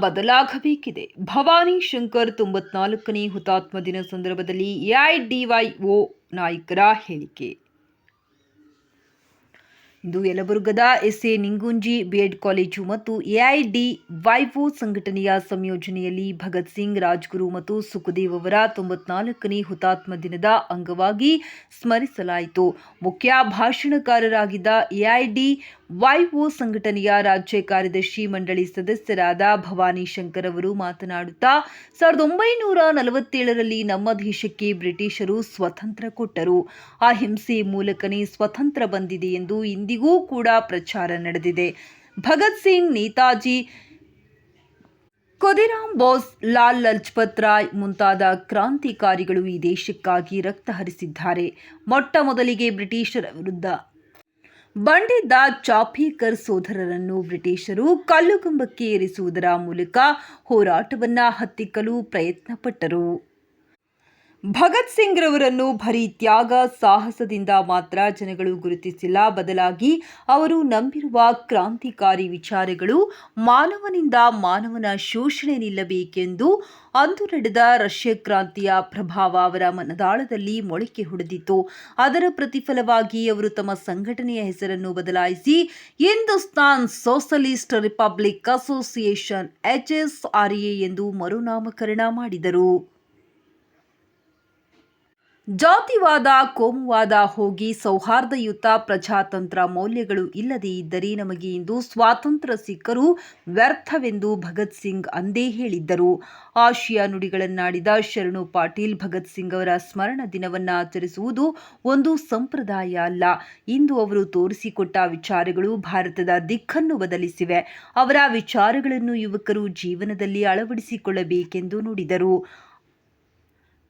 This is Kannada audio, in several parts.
ಬದಲಾಗಬೇಕಿದೆ. ಭವಾನಿ ಶಂಕರ್ ತೊಂಬತ್ನಾಲ್ಕನೇ ಹುತಾತ್ಮ ದಿನ ಸಂದರ್ಭದಲ್ಲಿ ಎಐಡಿವೈಒ ನಾಯಕರ ಹೇಳಿಕೆ. ಇಂದು ಯಲಬುರ್ಗದ S A Ninganji B Ed college ಮತ್ತು ಎಐಡಿ ವೈವೋ ಸಂಘಟನೆಯ ಸಂಯೋಜನೆಯಲ್ಲಿ ಭಗತ್ ಸಿಂಗ್, ರಾಜ್ಗುರು ಮತ್ತು ಸುಖದೇವ್ ಅವರ ತೊಂಬತ್ನಾಲ್ಕನೇ ಹುತಾತ್ಮ ದಿನದ ಅಂಗವಾಗಿ ಸ್ಮರಿಸಲಾಯಿತು. ಮುಖ್ಯ ಭಾಷಣಕಾರರಾಗಿದ್ದ ಎಐಡಿ ವೈಒ ಸಂಘಟನೆಯ ರಾಜ್ಯ ಕಾರ್ಯದರ್ಶಿ ಮಂಡಳಿ ಸದಸ್ಯರಾದ ಭವಾನಿ ಶಂಕರ್ ಅವರು ಮಾತನಾಡುತ್ತಾ, ಸಾವಿರದ ಒಂಬೈನೂರ ನಲವತ್ತೇಳರಲ್ಲಿ ನಮ್ಮ ದೇಶಕ್ಕೆ ಬ್ರಿಟಿಷರು ಸ್ವತಂತ್ರ ಕೊಟ್ಟರು. ಆ ಹಿಂಸೆ ಮೂಲಕನೇ ಸ್ವತಂತ್ರ ಬಂದಿದೆ ಎಂದು ಇಂದಿಗೂ ಕೂಡ ಪ್ರಚಾರ ನಡೆದಿದೆ. ಭಗತ್ ಸಿಂಗ್, ನೇತಾಜಿ, ಖುದಿರಾಮ್ ಬೋಸ್, ಲಾಲ್ ಲಜ್ಪತ್ ರಾಯ್ ಮುಂತಾದ ಕ್ರಾಂತಿಕಾರಿಗಳು ಈ ದೇಶಕ್ಕಾಗಿ ರಕ್ತ ಹರಿಸಿದ್ದಾರೆ. ಮೊಟ್ಟ ಮೊದಲಿಗೆ ಬ್ರಿಟಿಷರ ವಿರುದ್ಧ. ಬಂಡಿದ್ದ ಚಾಪೀಕರ್ ಸೋದರರನ್ನು ಬ್ರಿಟಿಷರು ಕಲ್ಲುಗಂಬಕ್ಕೆ ಏರಿಸುವುದರ ಮೂಲಕ ಹೋರಾಟವನ್ನ ಹತ್ತಿಕ್ಕಲು ಪ್ರಯತ್ನಪಟ್ಟರು. ಭಗತ್ ಸಿಂಗ್ ರವರನ್ನು ಬರೀ ತ್ಯಾಗ ಸಾಹಸದಿಂದ ಮಾತ್ರ ಜನಗಳು ಗುರುತಿಸಿಲ್ಲ. ಬದಲಾಗಿ ಅವರು ನಂಬಿರುವ ಕ್ರಾಂತಿಕಾರಿ ವಿಚಾರಗಳು ಮಾನವನಿಂದ ಮಾನವನ ಶೋಷಣೆ ನಿಲ್ಲಬೇಕೆಂದು ಅಂದು ನಡೆದ ರಷ್ಯ ಕ್ರಾಂತಿಯ ಪ್ರಭಾವ ಅವರ ಮನದಾಳದಲ್ಲಿ ಮೊಳಕೆ ಹೊಡೆದಿತ್ತು. ಅದರ ಪ್ರತಿಫಲವಾಗಿ ಅವರು ತಮ್ಮ ಸಂಘಟನೆಯ ಹೆಸರನ್ನು ಬದಲಾಯಿಸಿ Hindustan socialist republic association HSRA ಎಂದು ಮರುನಾಮಕರಣ ಮಾಡಿದರು. ಜಾತಿವಾದ, ಕೋಮುವಾದ ಹೋಗಿ ಸೌಹಾರ್ದಯುತ ಪ್ರಜಾತಂತ್ರ ಮೌಲ್ಯಗಳು ಇಲ್ಲದೇ ಇದ್ದರೆ ನಮಗೆ ಇಂದು ಸ್ವಾತಂತ್ರ್ಯ ಸಿಕ್ಕರೂ ವ್ಯರ್ಥವೆಂದು ಭಗತ್ ಸಿಂಗ್ ಅಂದೇ ಹೇಳಿದ್ದರು. ಆಶಿಯಾ ನುಡಿಗಳನ್ನಾಡಿದ ಶರಣು ಪಾಟೀಲ್ ಭಗತ್ ಸಿಂಗ್ ಅವರ ಸ್ಮರಣ ದಿನವನ್ನು ಆಚರಿಸುವುದು ಒಂದು ಸಂಪ್ರದಾಯ ಅಲ್ಲ. ಇಂದು ಅವರು ತೋರಿಸಿಕೊಟ್ಟ ವಿಚಾರಗಳು ಭಾರತದ ದಿಕ್ಕನ್ನು ಬದಲಿಸಿವೆ. ಅವರ ವಿಚಾರಗಳನ್ನು ಯುವಕರು ಜೀವನದಲ್ಲಿ ಅಳವಡಿಸಿಕೊಳ್ಳಬೇಕೆಂದು ನುಡಿದರು.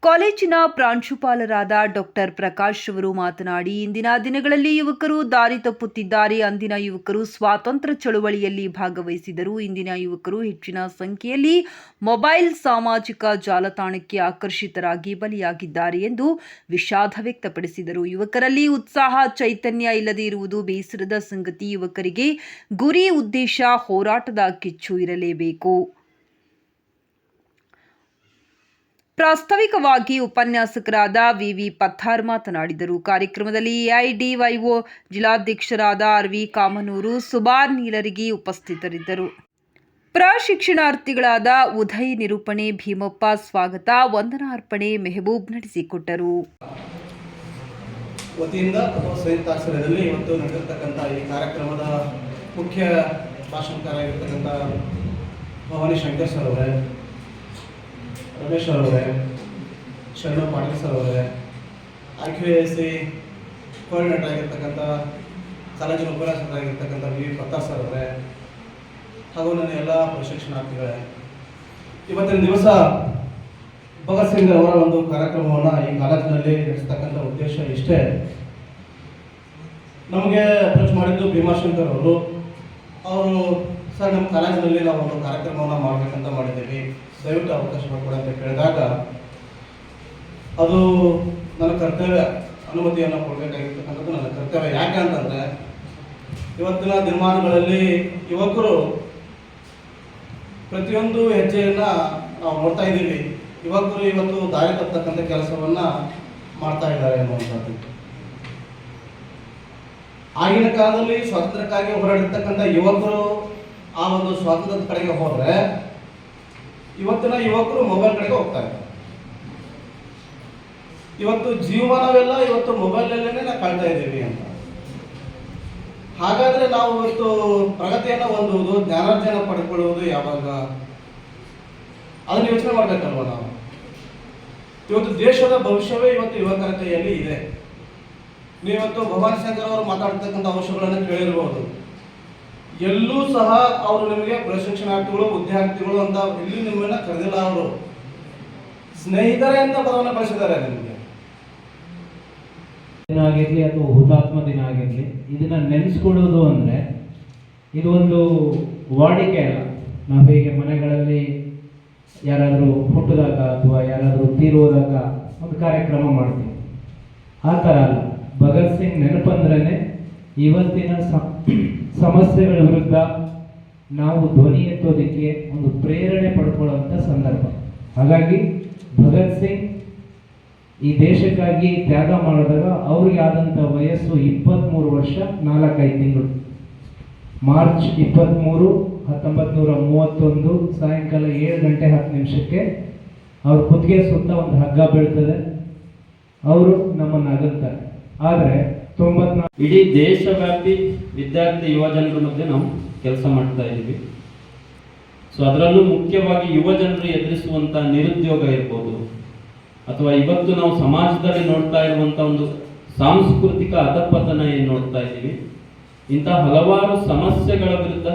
ಕಾಲೇಜಿನ ಪ್ರಾಂಶುಪಾಲರಾದ ಡಾಕ್ಟರ್ ಪ್ರಕಾಶ್ ಅವರು ಮಾತನಾಡಿ, ಇಂದಿನ ದಿನಗಳಲ್ಲಿ ಯುವಕರು ದಾರಿ ತಪ್ಪುತ್ತಿದ್ದಾರೆ. ಅಂದಿನ ಯುವಕರು ಸ್ವಾತಂತ್ರ್ಯ ಚಳುವಳಿಯಲ್ಲಿ ಭಾಗವಹಿಸಿದರು. ಇಂದಿನ ಯುವಕರು ಹೆಚ್ಚಿನ ಸಂಖ್ಯೆಯಲ್ಲಿ ಮೊಬೈಲ್ ಸಾಮಾಜಿಕ ಜಾಲತಾಣಕ್ಕೆ ಆಕರ್ಷಿತರಾಗಿ ಬಲಿಯಾಗಿದ್ದಾರೆ ಎಂದು ವಿಷಾದ ವ್ಯಕ್ತಪಡಿಸಿದರು. ಯುವಕರಲ್ಲಿ ಉತ್ಸಾಹ, ಚೈತನ್ಯ ಇಲ್ಲದೇ ಇರುವುದು ಬೇಸರದ ಸಂಗತಿ. ಯುವಕರಿಗೆ ಗುರಿ ಉದ್ದೇಶ ಹೋರಾಟದ ಕಿಚ್ಚು ಇರಲೇಬೇಕು. ಪ್ರಾಸ್ತಾವಿಕವಾಗಿ ಉಪನ್ಯಾಸಕರಾದ ವಿವಿ ಪತ್ತಾರ್ ಮಾತನಾಡಿದರು. ಕಾರ್ಯಕ್ರಮದಲ್ಲಿ ಎಐಡಿವೈಒ ಜಿಲ್ಲಾಧ್ಯಕ್ಷರಾದ ಆರ್ವಿ ಕಾಮನೂರು ಸುಬಾರ್ ನೀಲರಿಗಿ ಉಪಸ್ಥಿತರಿದ್ದರು. ಪ್ರಶಿಕ್ಷಣಾರ್ಥಿಗಳಾದ ಉದಯ್ ನಿರೂಪಣೆ, ಭೀಮಪ್ಪ ಸ್ವಾಗತ ವಂದನಾರ್ಪಣೆ ಮೆಹಬೂಬ್ ನಡೆಸಿಕೊಟ್ಟರು. ವತಿಯಿಂದ ಅಥವಾ ಸಂಯುಕ್ತಾಶ್ರಯದಲ್ಲಿ ಇವತ್ತು ಈ ಕಾರ್ಯಕ್ರಮದ ಮುಖ್ಯ ಭವಾನಿ ಶಂಕರ್ ಸರ್ ಅವರೇ ರಮೇಶ್ ಅವರೇ ಶರಣ ಪಾಟೀಲ್ ಸರ್ ಅವರೇ I Q S C coordinator ಆಗಿರ್ತಕ್ಕಂಥ ಕಾಲೇಜಿನ ಉಪನ್ಯಾಸಕರಾಗಿರ್ತಕ್ಕಂಥ ವಿ ಪ್ರತಾಪ್ ಸರ್ ಅವರೇ, ಹಾಗೂ ನನ್ನ ಎಲ್ಲ ಪ್ರಶಿಕ್ಷಣಾರ್ಥಿಗಳೇ. ಇವತ್ತಿನ ದಿವಸ ಭಗತ್ ಸಿಂಗ್ ಅವರ ಒಂದು ಕಾರ್ಯಕ್ರಮವನ್ನು ಈ ಕಾಲೇಜಿನಲ್ಲಿ ನಡೆಸ್ತಕ್ಕಂಥ ಉದ್ದೇಶ ಇಷ್ಟೇ. ನಮಗೆ ಅಪ್ರೋಚ್ ಮಾಡಿದ್ದು ಭೀಮಾಶಂಕರ್ ಅವರು. ಅವರು ಸರ್, ನಮ್ಮ ಕಾಲೇಜಿನಲ್ಲಿ ನಾವು ಒಂದು ಕಾರ್ಯಕ್ರಮವನ್ನು ಮಾಡಬೇಕಂತ ಮಾಡಿದ್ದೀವಿ. ದಯವಿಟ್ಟು ಅವಕಾಶ ಮಾಡಿಕೊಡಿ ಅಂತ ಕೇಳಿದಾಗ, ಅದು ನನ್ನ ಕರ್ತವ್ಯ, ಅನುಮತಿಯನ್ನು ಕೊಡಬೇಕಾಗಿರ್ತಕ್ಕಂಥದ್ದು ನನ್ನ ಕರ್ತವ್ಯ. ಯಾಕೆ ಅಂತಂದರೆ, ಇವತ್ತಿನ ದಿನಮಾನಗಳಲ್ಲಿ ಯುವಕರು ಪ್ರತಿಯೊಂದು ಹೆಜ್ಜೆಯನ್ನು ನಾವು ನೋಡ್ತಾ ಇದ್ದೀವಿ. ಯುವಕರು ಇವತ್ತು ದಾರಿ ತಪ್ಪತಕ್ಕಂಥ ಕೆಲಸವನ್ನು ಮಾಡ್ತಾ ಇದ್ದಾರೆ ಅನ್ನುವಂಥದ್ದು. ಆಗಿನ ಕಾಲದಲ್ಲಿ ಸ್ವಾತಂತ್ರ್ಯಕ್ಕಾಗಿ ಹೋರಾಡಿರ್ತಕ್ಕಂಥ ಯುವಕರು ಆ ಒಂದು ಸ್ವಾತಂತ್ರ್ಯದ ಕಡೆಗೆ ಹೋದರೆ ಇವತ್ತಿನ ಯುವಕರು ಮೊಬೈಲ್ ಕಡೆಗೆ ಹೋಗ್ತಾರೆ. ಇವತ್ತು ಜೀವನವೆಲ್ಲ ಇವತ್ತು ಮೊಬೈಲಲ್ಲೇ ನಾವು ಕಾಣ್ತಾ ಇದ್ದೀವಿ ಅಂತ. ಹಾಗಾದ್ರೆ ನಾವು ಇವತ್ತು ಪ್ರಗತಿಯನ್ನು ಹೊಂದುವುದು, ಜ್ಞಾನಾರ್ಜನ ಪಡ್ಕೊಳ್ಳುವುದು ಯಾವಾಗ? ಅದನ್ನು ಯೋಚನೆ ಮಾಡ್ಬೇಕಲ್ವ ನಾವು? ಇವತ್ತು ದೇಶದ ಭವಿಷ್ಯವೇ ಇವತ್ತು ಯುವಕರ ಕೈಯಲ್ಲಿ ಇದೆ. ನೀವತ್ತು ಭವಾನಿ ಶಂಕರ್ ಅವರು ಮಾತಾಡ್ತಕ್ಕಂಥ ಅಂಶಗಳನ್ನು ಕೇಳಿರ್ಬೋದು. ಎಲ್ಲೂ ಸಹ ಅವರು ನಿಮಗೆ ಪ್ರಶಿಕ್ಷಣಾರ್ಥಿಗಳು ವಿದ್ಯಾರ್ಥಿಗಳು ಅಂತ ಎಲ್ಲಿ ನಿಮ್ಮನ್ನ ಕರೆದಿಲ್ಲ ಅವರು. ಸ್ನೇಹಿತರೇ ಅಂತ ಪದವನ್ನು ಬಳಸಿದ್ದಾರೆ ನಿಮಗೆ. ದಿನ ಆಗಿರಲಿ ಅಥವಾ ಹುತಾತ್ಮ ದಿನ ಆಗಿರಲಿ, ಇದನ್ನ ನೆನೆಸ್ಕೊಳ್ಳೋದು ಅಂದರೆ ಇದು ಒಂದು ವಾಡಿಕೆ ಅಲ್ಲ. ನಾವು ಹೇಗೆ ಮನೆಗಳಲ್ಲಿ ಯಾರಾದರೂ ಹುಟ್ಟಿದಾಗ ಅಥವಾ ಯಾರಾದರೂ ತೀರುವುದಾಗ ಒಂದು ಕಾರ್ಯಕ್ರಮ ಮಾಡ್ತೀವಿ. ಆ ಥರ ಅಲ್ಲ. ಭಗತ್ ಸಿಂಗ್ ನೆನಪಂದ್ರೇ ಇವತ್ತಿನ ಸ- ಸಮಸ್ಯೆಗಳ ವಿರುದ್ಧ ನಾವು ಧ್ವನಿ ಎತ್ತೋದಕ್ಕೆ ಒಂದು ಪ್ರೇರಣೆ ಪಡ್ಕೊಳ್ಳುವಂಥ ಸಂದರ್ಭ. ಹಾಗಾಗಿ ಭಗತ್ ಸಿಂಗ್ ಈ ದೇಶಕ್ಕಾಗಿ ತ್ಯಾಗ ಮಾಡಿದಾಗ ಅವ್ರಿಗೆ ಆದಂಥ ವಯಸ್ಸು ಇಪ್ಪತ್ತ್ಮೂರು ವರ್ಷ ನಾಲ್ಕೈದು ತಿಂಗಳು. ಮಾರ್ಚ್ ಇಪ್ಪತ್ತ್ಮೂರು ಹತ್ತೊಂಬತ್ತು ನೂರ ಮೂವತ್ತೊಂದು ಸಾಯಂಕಾಲ ಏಳು ಗಂಟೆ ಹತ್ತು ನಿಮಿಷಕ್ಕೆ ಅವ್ರ ಕುತ್ತಿಗೆ ಸುತ್ತ ಒಂದು ಹಗ್ಗ ಬೀಳ್ತದೆ. ಅವರು ನಮ್ಮನ್ನು ಅಗಲ್ತಾರೆ. ಆದರೆ ಇಡೀ ದೇಶವ್ಯಾಪಿ ವಿದ್ಯಾರ್ಥಿ ಯುವ ಜನರ ಮಧ್ಯೆ ನಾವು ಕೆಲಸ ಮಾಡ್ತಾ ಇದ್ದೀವಿ. ಸೊ ಅದರಲ್ಲೂ ಮುಖ್ಯವಾಗಿ ಯುವ ಜನರು ಎದುರಿಸುವಂತ ನಿರುದ್ಯೋಗ ಇರ್ಬೋದು, ಅಥವಾ ಇವತ್ತು ನಾವು ಸಮಾಜದಲ್ಲಿ ನೋಡ್ತಾ ಇರುವಂತ ಒಂದು ಸಾಂಸ್ಕೃತಿಕ ಅಧಪತನ ಏನು ನೋಡ್ತಾ ಇದ್ದೀವಿ ಇಂತಹ ಹಲವಾರು ಸಮಸ್ಯೆಗಳ ವಿರುದ್ಧ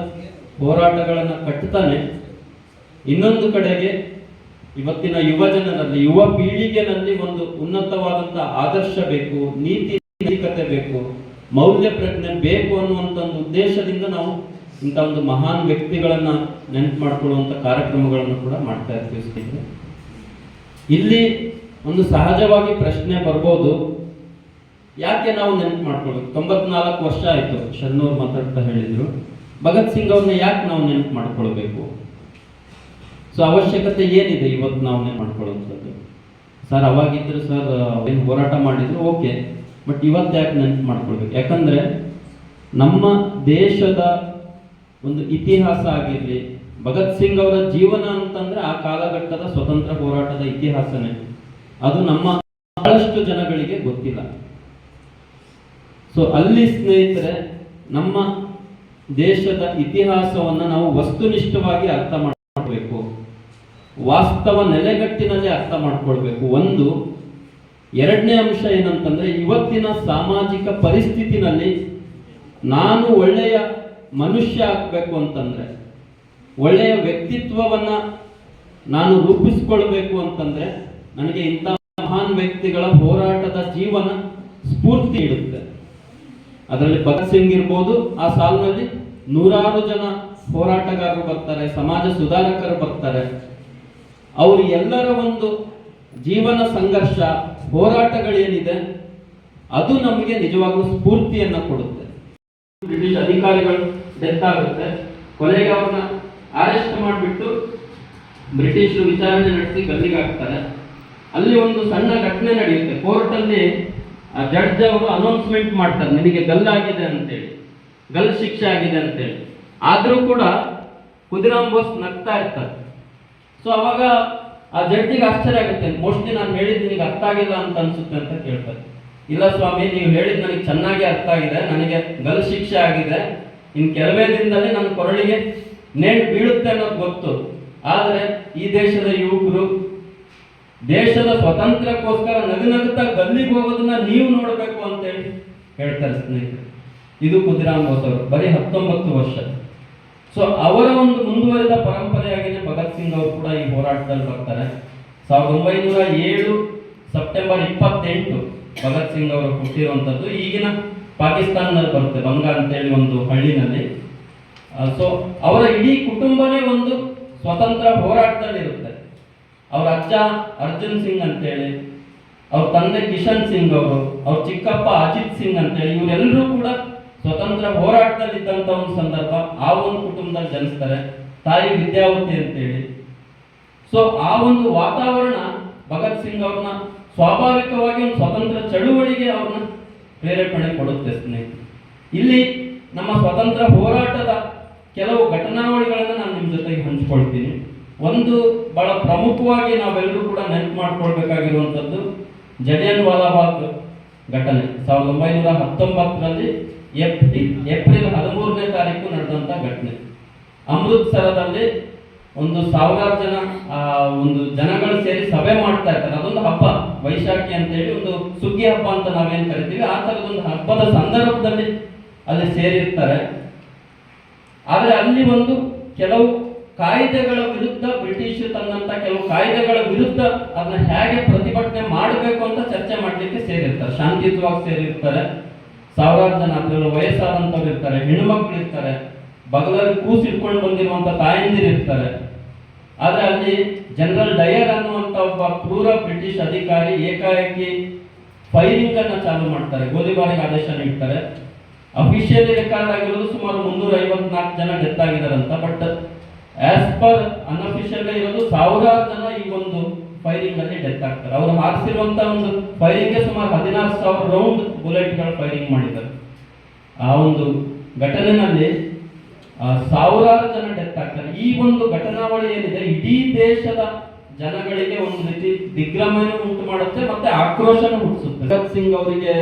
ಹೋರಾಟಗಳನ್ನು ಕಟ್ತಾನೆ. ಇನ್ನೊಂದು ಕಡೆಗೆ ಇವತ್ತಿನ ಯುವ ಜನರಲ್ಲಿ, ಯುವ ಪೀಳಿಗೆನಲ್ಲಿ ಒಂದು ಉನ್ನತವಾದಂತಹ ಆದರ್ಶ ಬೇಕು, ನೀತಿ ನೈತಿಕತೆ ಬೇಕು, ಮೌಲ್ಯ ಪ್ರಜ್ಞೆ ಬೇಕು ಅನ್ನುವಂಥ ಒಂದು ಉದ್ದೇಶದಿಂದ ನಾವು ಇಂಥ ಒಂದು ಮಹಾನ್ ವ್ಯಕ್ತಿಗಳನ್ನ ನೆನಪು ಮಾಡ್ಕೊಳ್ಳುವಂಥ ಕಾರ್ಯಕ್ರಮಗಳನ್ನು ಕೂಡ ಮಾಡ್ತಾ ಇರ್ತೀವಿ ಇಲ್ಲಿ ಒಂದು ಸಹಜವಾಗಿ ಪ್ರಶ್ನೆ ಬರ್ಬೋದು, ಯಾಕೆ ನಾವು ನೆನಪು ಮಾಡ್ಕೊಳ್ಬೇಕು ತೊಂಬತ್ನಾಲ್ಕು ವರ್ಷ ಆಯ್ತು ಶರಣೂರ್ ಮಾತಾಡ್ತಾ ಹೇಳಿದ್ರು. ಭಗತ್ ಸಿಂಗ್ ಅವ್ರನ್ನ ಯಾಕೆ ನಾವು ನೆನಪು ಮಾಡ್ಕೊಳ್ಬೇಕು? ಸೊ, ಅವಶ್ಯಕತೆ ಏನಿದೆ ಇವತ್ತು ನಾವು ನೆನಪು ಮಾಡ್ಕೊಳ್ಳುವಂಥದ್ದು? ಸರ್, ಅವಾಗಿದ್ರು ಸರ್ ಏನು ಹೋರಾಟ ಮಾಡಿದ್ರು? ಓಕೆ. ಬಟ್ ಇವತ್ತು ಯಾಕೆ ನೆನಪು ಮಾಡ್ಕೊಳ್ಬೇಕು? ಯಾಕಂದ್ರೆ ನಮ್ಮ ದೇಶದ ಒಂದು ಇತಿಹಾಸ ಆಗಿರಲಿ, ಭಗತ್ ಸಿಂಗ್ ಅವರ ಜೀವನ ಅಂತಂದ್ರೆ ಆ ಕಾಲಘಟ್ಟದ ಸ್ವತಂತ್ರ ಹೋರಾಟದ ಇತಿಹಾಸನೇ. ಅದು ನಮ್ಮ ಬಹಳಷ್ಟು ಜನಗಳಿಗೆ ಗೊತ್ತಿಲ್ಲ. ಸೊ ಅಲ್ಲಿ ಸ್ನೇಹಿತರೆ, ನಮ್ಮ ದೇಶದ ಇತಿಹಾಸವನ್ನು ನಾವು ವಸ್ತುನಿಷ್ಠವಾಗಿ ಅರ್ಥ ಮಾಡಬೇಕು ವಾಸ್ತವ ನೆಲೆಗಟ್ಟಿನಲ್ಲಿ ಅರ್ಥ ಮಾಡ್ಕೊಳ್ಬೇಕು. ಒಂದು ಎರಡನೇ ಅಂಶ ಏನಂತಂದ್ರೆ, ಇವತ್ತಿನ ಸಾಮಾಜಿಕ ಪರಿಸ್ಥಿತಿನಲ್ಲಿ ನಾನು ಒಳ್ಳೆಯ ಮನುಷ್ಯ ಆಗಬೇಕು ಅಂತಂದ್ರೆ, ಒಳ್ಳೆಯ ವ್ಯಕ್ತಿತ್ವವನ್ನ ನಾನು ರೂಪಿಸಿಕೊಳ್ಬೇಕು ಅಂತಂದ್ರೆ, ನನಗೆ ಇಂಥ ಮಹಾನ್ ವ್ಯಕ್ತಿಗಳ ಹೋರಾಟದ ಜೀವನ ಸ್ಫೂರ್ತಿ ಇಡುತ್ತೆ. ಅದರಲ್ಲಿ ಭಗತ್ ಸಿಂಗ್ ಇರ್ಬೋದು, ಆ ಸಾಲಿನಲ್ಲಿ ನೂರಾರು ಜನ ಹೋರಾಟಗಾರರು ಬರ್ತಾರೆ, ಸಮಾಜ ಸುಧಾರಕರು ಬರ್ತಾರೆ. ಅವರು ಎಲ್ಲರ ಒಂದು ಜೀವನ ಸಂಘರ್ಷ, ಹೋರಾಟಗಳೇನಿದೆ, ಅದು ನಮಗೆ ನಿಜವಾಗ್ಲೂ ಸ್ಫೂರ್ತಿಯನ್ನ ಕೊಡುತ್ತೆ. ಬ್ರಿಟಿಷ್ ಅಧಿಕಾರಿಗಳು ಡೆತ್ ಆಗುತ್ತೆ. ಕೊಲೆಗೆ ಅವ್ರನ್ನ ಅರೆಸ್ಟ್ ಮಾಡಿಬಿಟ್ಟು ಬ್ರಿಟಿಷರು ವಿಚಾರಣೆ ನಡೆಸಿ ಗಲ್ಲಿಗೆ ಹಾಕ್ತಾರೆ. ಅಲ್ಲಿ ಒಂದು ಸಣ್ಣ ಘಟನೆ ನಡೆಯುತ್ತೆ. ಕೋರ್ಟಲ್ಲಿ ಜಡ್ಜ್ ಅವರು ಅನೌನ್ಸ್ಮೆಂಟ್ ಮಾಡ್ತಾರೆ. ನಿನಗೆ ಗಲ್ಲಾಗಿದೆ ಅಂತೇಳಿ. ಗಲ್ ಶಿಕ್ಷೆ ಆಗಿದೆ ಅಂತೇಳಿ. ಆದರೂ ಕೂಡ ಕುದಿರಾಮ್ ನಗ್ತಾ ಇರ್ತಾರೆ. ಸೊ ಅವಾಗ ಆ ಜಡ್ಜಿಗೆ ಆಶ್ಚರ್ಯ ಆಗುತ್ತೆ. ಮೋಸ್ಟ್ಲಿ ನಾನು ಹೇಳಿದ್ದು ನಿನಗೆ ಅರ್ಥ ಆಗಿಲ್ಲ ಅಂತ ಅನ್ಸುತ್ತೆ ಅಂತ ಕೇಳ್ತಾರೆ. ಇಲ್ಲ ಸ್ವಾಮಿ, ನೀವು ಹೇಳಿದ್ ನನಗೆ ಚೆನ್ನಾಗಿ ಅರ್ಥ ಆಗಿದೆ. ನನಗೆ ಗಲ್ ಶಿಕ್ಷೆ ಆಗಿದೆ. ಇನ್ ಕೆಲವೇ ದಿನದಲ್ಲಿ ನನ್ನ ಕೊರಳಿಗೆ ನೇಣು ಬೀಳುತ್ತೆ ಅನ್ನೋದು ಗೊತ್ತು. ಆದರೆ ಈ ದೇಶದ ಯುವಕರು ದೇಶದ ಸ್ವಾತಂತ್ರ್ಯಕ್ಕೋಸ್ಕರ ನಗು ನಗುತ್ತಾ ಗಲ್ಲಿಗೆ ಹೋಗೋದನ್ನ ನೀವು ನೋಡಬೇಕು ಅಂತೇಳಿ ಹೇಳ್ತಾರೆ ಸ್ನೇಹಿತರು. ಇದು ಕುದುರಾಮ್ ಬೋಸ್ ಅವರು ಬರೀ ಹತ್ತೊಂಬತ್ತು ವರ್ಷ. ಸೊ ಅವರ ಒಂದು ಮುಂದುವರೆದ ಪರಂಪರೆಯಾಗಿದೆ ಭಗತ್ ಸಿಂಗ್ ಅವರು ಕೂಡ ಈ ಹೋರಾಟದಲ್ಲಿ ಬರ್ತಾರೆ. ಸಾವಿರದ ಒಂಬೈನೂರ ಏಳು ಸೆಪ್ಟೆಂಬರ್ ಇಪ್ಪತ್ತೆಂಟು ಭಗತ್ ಸಿಂಗ್ ಅವರು ಹುಟ್ಟಿರುವಂಥದ್ದು. ಈಗಿನ ಪಾಕಿಸ್ತಾನದಲ್ಲಿ ಬರುತ್ತೆ, ಬಂಗಾ ಅಂತೇಳಿ ಒಂದು ಹಳ್ಳಿನಲ್ಲಿ. ಸೊ ಅವರ ಇಡೀ ಕುಟುಂಬನೇ ಒಂದು ಸ್ವತಂತ್ರ ಹೋರಾಟದಲ್ಲಿ ಇರುತ್ತೆ. ಅವ್ರ ಅಜ್ಜ ಅರ್ಜುನ್ ಸಿಂಗ್ ಅಂತೇಳಿ, ಅವ್ರ ತಂದೆ ಕಿಶನ್ ಸಿಂಗ್ ಅವರು, ಅವ್ರ ಚಿಕ್ಕಪ್ಪ ಅಜಿತ್ ಸಿಂಗ್ ಅಂತೇಳಿ ಇವರೆಲ್ಲರೂ ಕೂಡ ಸ್ವತಂತ್ರ ಹೋರಾಟದಲ್ಲಿ ಇದ್ದಂತ ಒಂದು ಸಂದರ್ಭ ಆ ಒಂದು ಕುಟುಂಬದಲ್ಲಿ ಜನಿಸ್ತಾರೆ. ತಾಯಿ ವಿದ್ಯಾವತಿ ಅಂತೇಳಿ. ಸೊ ಆ ಒಂದು ವಾತಾವರಣ ಭಗತ್ ಸಿಂಗ್ ಅವ್ರನ್ನ ಸ್ವಾಭಾವಿಕವಾಗಿ ಒಂದು ಸ್ವತಂತ್ರ ಚಳುವಳಿಗೆ ಅವ್ರನ್ನ ಪ್ರೇರೇಪಣೆ ಕೊಡುತ್ತೆ ಸ್ನೇಹಿತರು. ಇಲ್ಲಿ ನಮ್ಮ ಸ್ವತಂತ್ರ ಹೋರಾಟದ ಕೆಲವು ಘಟನಾವಳಿಗಳನ್ನು ನಾನು ನಿಮ್ಮ ಜೊತೆಗೆ ಹಂಚ್ಕೊಳ್ತೀನಿ. ಒಂದು ಬಹಳ ಪ್ರಮುಖವಾಗಿ ನಾವೆಲ್ಲರೂ ಕೂಡ ನೆನಪು ಮಾಡ್ಕೊಳ್ಬೇಕಾಗಿರುವಂಥದ್ದು ಜಲಿಯನ್ ವಾಲಾಬಾಗ್ ಘಟನೆ. ಸಾವಿರದ ಒಂಬೈನೂರ ಹತ್ತೊಂಬತ್ತರಲ್ಲಿ ಏಪ್ರಿಲ್ ಹದಿಮೂರನೇ ತಾರೀಕು ನಡೆದಂತ ಘಟನೆ. ಅಮೃತ್ಸರದಲ್ಲಿ ಒಂದು ಸಾವಿರಾರು ಜನ ಒಂದು ಜನಗಳು ಸೇರಿ ಸಭೆ ಮಾಡ್ತಾ ಇರ್ತಾರೆ. ಅದೊಂದು ಹಬ್ಬ, ವೈಶಾಖಿ ಅಂತೇಳಿ ಒಂದು ಸುಗ್ಗಿ ಹಬ್ಬ ಅಂತ ನಾವೇನ್ ಕರಿತೀವಿ. ಆ ತರದೊಂದು ಹಬ್ಬದ ಸಂದರ್ಭದಲ್ಲಿ ಅಲ್ಲಿ ಸೇರಿರ್ತಾರೆ. ಆದರೆ ಅಲ್ಲಿ ಒಂದು ಕೆಲವು ಕಾಯ್ದೆಗಳ ವಿರುದ್ಧ ಬ್ರಿಟಿಷ್ ತಂದಂತ ಕೆಲವು ಕಾಯ್ದೆಗಳ ವಿರುದ್ಧ ಅದನ್ನ ಹೇಗೆ ಪ್ರತಿಭಟನೆ ಮಾಡಬೇಕು ಅಂತ ಚರ್ಚೆ ಮಾಡಲಿಕ್ಕೆ ಸೇರಿರ್ತಾರೆ. ಶಾಂತಿಯುತವಾಗಿ ಸೇರಿರ್ತಾರೆ. ಸಾವಿರಾರು ಜನ ಅದರಲ್ಲಿ ವಯಸ್ಸಾದಂಥವ್ರು ಇರ್ತಾರೆ ಹೆಣ್ಮಕ್ಳು ಇರ್ತಾರೆ ಬಗಲಲ್ಲಿ ಕೂಸ್ ಇಟ್ಕೊಂಡು ಬಂದಿರುವಂತ ತಾಯಂದಿರು ಇರ್ತಾರೆ. ಆದರೆ ಅಲ್ಲಿ ಜನರಲ್ ಡಯರ್ ಅನ್ನುವಂತ ಒಬ್ಬ ಕ್ರೂರ ಬ್ರಿಟಿಷ್ ಅಧಿಕಾರಿ ಏಕಾಏಕಿ ಫೈರಿಂಗ್ ಅನ್ನ ಚಾಲು ಮಾಡ್ತಾರೆ ಗೋಲಿಬಾರಿಗೆ ಆದೇಶ ನೀಡ್ತಾರೆ. ಅಫಿಷಿಯಲಿ ರೆಕಾರ್ಡ್ ಆಗಿರೋದು ಸುಮಾರು ಮುನ್ನೂರ ಐವತ್ನಾಲ್ಕು ಜನ ಡೆತ್ ಆಗಿದಾರಂತ ಬಟ್ ಆಸ್ ಪರ್ ಅನ್ಅಫಿಷಿಯಲ್ ಇರೋದು, ಸಾವಿರಾರು ಜನ ಈ ಒಂದು ಫೈರಿಂಗ್ ಅಲ್ಲಿ ಡೆತ್ ಆಗ್ತಾರೆ. ಅವರು ಮಾಡಿಸಿರುವಂತ ಒಂದು ಫೈರಿಂಗ್ ಸುಮಾರು ಹದಿನಾರು ಸಾವಿರ ರೌಂಡ್ ಬುಲೆಟ್ಗಳು ಫೈರಿಂಗ್ ಮಾಡಿದ್ದಾರೆ. ಆ ಒಂದು ಘಟನೆಯಲ್ಲಿ ಆ, ಸಾವಿರಾರು ಜನ ಡೆತ್ ಆಗ್ತಾರೆ. ಈ ಒಂದು ಘಟನಾವಳಿ ಏನಿದೆ ಇಡೀ ದೇಶದ ಜನಗಳಿಗೆ ಒಂದು ರೀತಿ ದಿಗ್ಭ್ರಮೆಯನ್ನು ಉಂಟು ಮಾಡುತ್ತೆ ಮತ್ತೆ ಆಕ್ರೋಶನ ಹುಟ್ಟಿಸುತ್ತೆ. ಭಗತ್ ಸಿಂಗ್ ಅವರಿಗೆ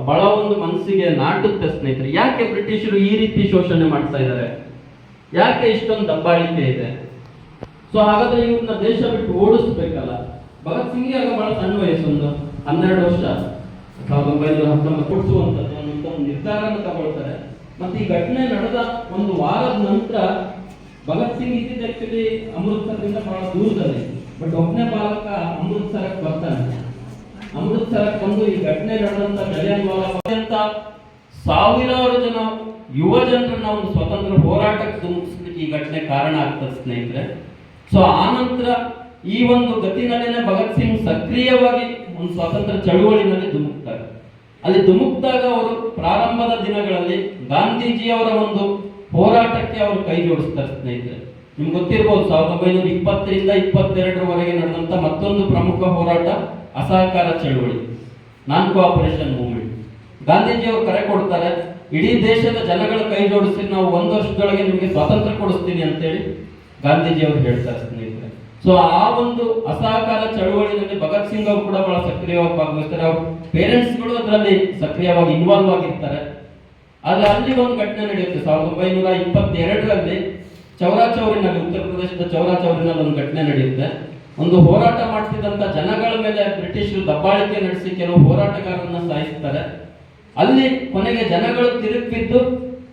ಬಹಳ ಒಂದು ಮನಸ್ಸಿಗೆ ನಾಟುತ್ತೆ ಸ್ನೇಹಿತರೆ. ಯಾಕೆ ಬ್ರಿಟಿಷರು ಈ ರೀತಿ ಶೋಷಣೆ ಮಾಡ್ತಾ ಇದ್ದಾರೆ? ಯಾಕೆ ಇಷ್ಟೊಂದು ದಬ್ಬಾಳಿಕೆ ಇದೆ? ಸೊ ಹಾಗಾದ್ರೆ ಇವ್ರನ್ನ ದೇಶ ಬಿಟ್ಟು ಓಡಿಸ್ಬೇಕಲ್ಲ. ಭಗತ್ ಸಿಂಗ್ ಆಗ ಬಹಳ ಸಣ್ಣ ವಯಸ್ಸು, ಒಂದು ಹನ್ನೆರಡು ವರ್ಷ. ಸಾವಿರದ ಒಂಬೈನೂರ ಹತ್ತೊಂಬತ್ತು ಓಡಿಸುವಂಥದ್ದು ಅನ್ನುವಂಥ ಒಂದು ನಿರ್ಧಾರನ ತಗೊಳ್ತಾರೆ. ಮತ್ತೆ ಈ ಘಟನೆ ನಡೆದ ಒಂದು ವಾರದ ನಂತರ ಭಗತ್ ಸಿಂಗ್ ಇದ್ದಿದ್ದು ಆಕ್ಚುಲಿ ಅಮೃತ್ಸರದಿಂದ ಬಹಳ ದೂರದಲ್ಲಿ. ಬಟ್ ಒಬ್ಬನೇ ಬಾಲಕ ಅಮೃತ್ಸರಕ್ಕೆ ಬರ್ತಾನೆ. ಅಮೃತ್ಸರಕ್ಕೆ ಬಂದು ಈ ಘಟನೆ ನಡೆದಂತ ಜಲಿಯನ್ ಸಾವಿರಾರು ಜನ ಯುವ ಜನರನ್ನ ಒಂದು ಸ್ವತಂತ್ರ ಹೋರಾಟಕ್ಕೆ ಧುಮುಕಿಸ್ಲಿಕ್ಕೆ ಈ ಘಟನೆ ಕಾರಣ ಆಗ್ತದೆ ಸ್ನೇಹಿತರೆ. ಸೊ ಆ ನಂತರ ಈ ಒಂದು ಗತಿನಲ್ಲಿನ ಭಗತ್ ಸಿಂಗ್ ಸಕ್ರಿಯವಾಗಿ ಒಂದು ಸ್ವಾತಂತ್ರ್ಯ ಚಳುವಳಿನಲ್ಲಿ ಧುಮುಕ್ತಾರೆ. ಅಲ್ಲಿ ಧುಮುಕ್ತಾಗ ಅವರು ಪ್ರಾರಂಭದ ದಿನಗಳಲ್ಲಿ ಗಾಂಧೀಜಿಯವರ ಒಂದು ಹೋರಾಟಕ್ಕೆ ಅವರು ಕೈ ಜೋಡಿಸ್ತಾರೆ ಸ್ನೇಹಿತರೆ. ನಿಮ್ಗೆ ಗೊತ್ತಿರ್ಬೋದು, ಸಾವಿರದ ಒಂಬೈನೂರ ಇಪ್ಪತ್ತರಿಂದ ಇಪ್ಪತ್ತೆರಡರವರೆಗೆ ನಡೆದಂತ ಮತ್ತೊಂದು ಪ್ರಮುಖ ಹೋರಾಟ ಅಸಹಕಾರ ಚಳುವಳಿ, ನಾನ್ ಕೋಆಪರೇಷನ್ ಮೂವ್ಮೆಂಟ್. ಗಾಂಧೀಜಿಯವರು ಕರೆ ಕೊಡ್ತಾರೆ, ಇಡೀ ದೇಶದ ಜನಗಳ ಕೈ ಜೋಡಿಸಿ ನಾವು ಒಂದು ವರ್ಷದೊಳಗೆ ನಿಮಗೆ ಸ್ವಾತಂತ್ರ್ಯ ಕೊಡಿಸ್ತೀನಿ ಅಂತೇಳಿ ಗಾಂಧೀಜಿಯವರು ಹೇಳ್ತಾರೆ ಸ್ನೇಹಿತರೆ. ಸೊ ಆ ಒಂದು ಅಸಹಕಾರ ಚಳುವಳಿಯಲ್ಲಿ ಭಗತ್ ಸಿಂಗ್ ಅವರು ಕೂಡ ಬಹಳ ಸಕ್ರಿಯವಾಗಿ ಭಾಗವಹಿಸ್ತಾರೆ. ಅವ್ರ ಪೇರೆಂಟ್ಸ್ಗಳು ಅದರಲ್ಲಿ ಸಕ್ರಿಯವಾಗಿ ಇನ್ವಾಲ್ವ್ ಆಗಿರ್ತಾರೆ. ಆದ್ರೆ ಅಲ್ಲಿ ಒಂದು ಘಟನೆ ನಡೆಯುತ್ತೆ. ಸಾವಿರದ ಒಂಬೈನೂರ ಇಪ್ಪತ್ತೆರಡರಲ್ಲಿ ಚೌರಾಚೌರಿನಲ್ಲಿ ಉತ್ತರ ಪ್ರದೇಶದ ಚೌರಾಚೌರಿನಲ್ಲಿ ಒಂದು ಘಟನೆ ನಡೆಯುತ್ತೆ. ಒಂದು ಹೋರಾಟ ಮಾಡ್ತಿದ್ದಂತ ಜನಗಳ ಮೇಲೆ ಬ್ರಿಟಿಷರು ದಬ್ಬಾಳಿಕೆ ನಡೆಸಿ ಕೆಲವು ಹೋರಾಟಗಾರರನ್ನ ಸಾಯಿಸ್ತಾರೆ. ಅಲ್ಲಿ ಕೊನೆಗೆ ಜನಗಳು ತಿರುಗಿದ್ದು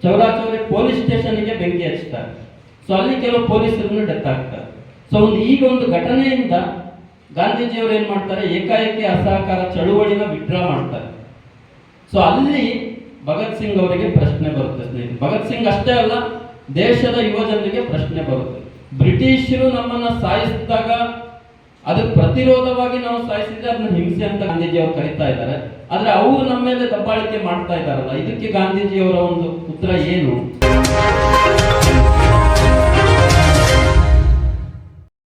ಚೌರಾಚೌರಿ ಪೊಲೀಸ್ ಸ್ಟೇಷನ್ಗೆ ಬೆಂಕಿ ಹಚ್ತಾರೆ. ಸೊ ಅಲ್ಲಿ ಕೆಲವು ಪೊಲೀಸರು ಡೆತ್ ಆಗ್ತಾರೆ. ಸೊ ಒಂದು ಈಗ ಒಂದು ಘಟನೆಯಿಂದ ಗಾಂಧೀಜಿಯವರು ಏನು ಮಾಡ್ತಾರೆ? ಏಕಾಏಕಿ ಅಸಹಕಾರ ಚಳುವಳಿನ ವಿಡ್ರಾ ಮಾಡ್ತಾರೆ. ಸೊ ಅಲ್ಲಿ ಭಗತ್ ಸಿಂಗ್ ಅವರಿಗೆ ಪ್ರಶ್ನೆ ಬರುತ್ತೆ ಸ್ನೇಹಿತರೆ. ಭಗತ್ ಸಿಂಗ್ ಅಷ್ಟೇ ಅಲ್ಲ, ದೇಶದ ಯುವ ಜನರಿಗೆ ಪ್ರಶ್ನೆ ಬರುತ್ತೆ. ಬ್ರಿಟಿಷರು ನಮ್ಮನ್ನ ಸಾಯಿಸಿದಾಗ ಅದಕ್ಕೆ ಪ್ರತಿರೋಧವಾಗಿ ನಾವು ಸಾಯಿಸಿದ್ರೆ ಅದನ್ನ ಹಿಂಸೆ ಅಂತ ಗಾಂಧೀಜಿ ಅವರು ಕರೀತಾ ಇದ್ದಾರೆ. ಆದರೆ ಅವರು ನಮ್ಮ ಮೇಲೆ ದಬ್ಬಾಳಿಕೆ ಮಾಡ್ತಾ ಇದ್ದಾರಲ್ಲ, ಇದಕ್ಕೆ ಗಾಂಧೀಜಿಯವರ ಒಂದು ಉತ್ತರ ಏನು?